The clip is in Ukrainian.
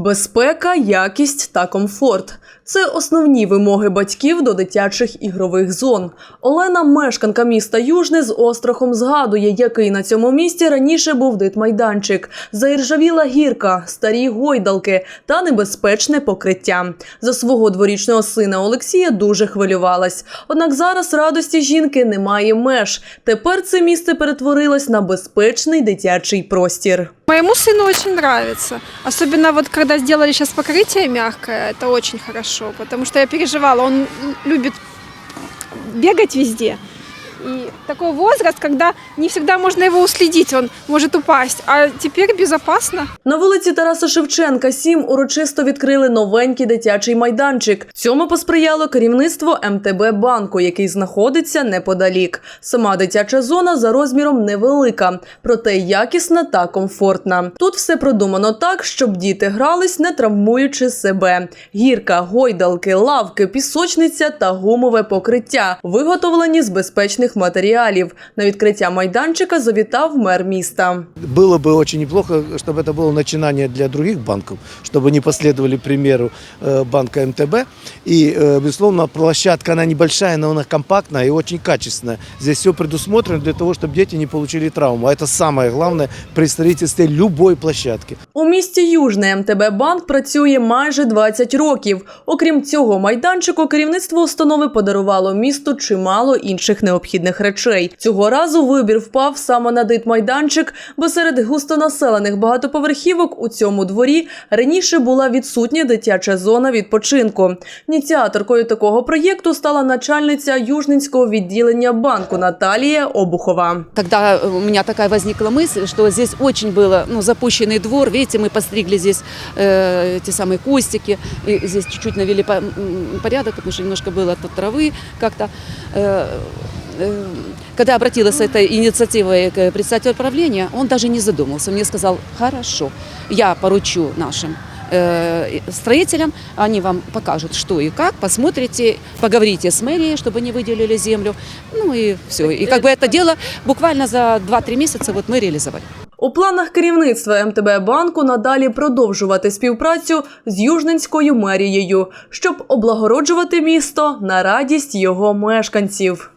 Безпека, якість та комфорт це основні вимоги батьків до дитячих ігрових зон. Олена, мешканка міста Южне, з острахом згадує, який на цьому місці раніше був дитмайданчик. Заіржавіла гірка, старі гойдалки та небезпечне покриття. За свого дворічного сина Олексія дуже хвилювалась. Однак зараз радості жінки немає меж. Тепер це місце перетворилось на безпечний дитячий простір. Моему сыну очень нравится. Особенно вот когда сделали сейчас покрытие мягкое, это очень хорошо, потому что я переживала, он любит бегать везде. Такой возраст, когда не всегда можно его уследить, он может упасть. А теперь безопасно. На вулиці Тараса Шевченка 7 урочисто відкрили новенький дитячий майданчик. Цьому посприяло керівництво МТБ банку, який знаходиться неподалік. Сама дитяча зона за розміром невелика, проте якісна та комфортна. Тут все продумано так, щоб діти грались, не травмуючи себе. Гірка, гойдалки, лавки, пісочниця та гумове покриття, виготовлені з безпечних матеріалів На відкриття майданчика завітав мер міста. Было бы очень неплохо, чтобы это было начинание для других банков, чтобы они последовали примеру э, банка МТБ. И, э, безусловно, площадка, она небольшая, но она компактная и очень качественная. Здесь все предусмотрено для того, чтобы дети не получили травму. А это самое главное при строительстве любой площадки. У місті Южне МТБ банк працює майже 20 років. Окрім цього майданчику, керівництво установи подарувало місту чимало інших необхідних речей. Цього разу вибір впав саме на дитмайданчик, бо серед густонаселених багатоповерхівок у цьому дворі раніше була відсутня дитяча зона відпочинку. Ініціаторкою такого проєкту стала начальниця Южненського відділення банку Наталія Обухова. Когда э, у меня такая возникла мысль, что здесь очень было ну, запущенный двор, видите, мы постригли здесь э, эти самые кустики, и здесь чуть-чуть навели по- м, порядок, потому что немножко было тут травы как-то. Э, э, Когда обратилась с этой инициативой к председателю правления, он даже не задумался. Мне сказал, хорошо, я поручу нашим э, строителям, они вам покажут, что и как, посмотрите, поговорите с мэрией, чтобы они выделили землю, ну и все. И как бы это дело буквально за 2-3 месяца вот мы реализовали. У планах керівництва МТБ банку надалі продовжувати співпрацю з Южненською мерією, щоб облагороджувати місто на радість його мешканців.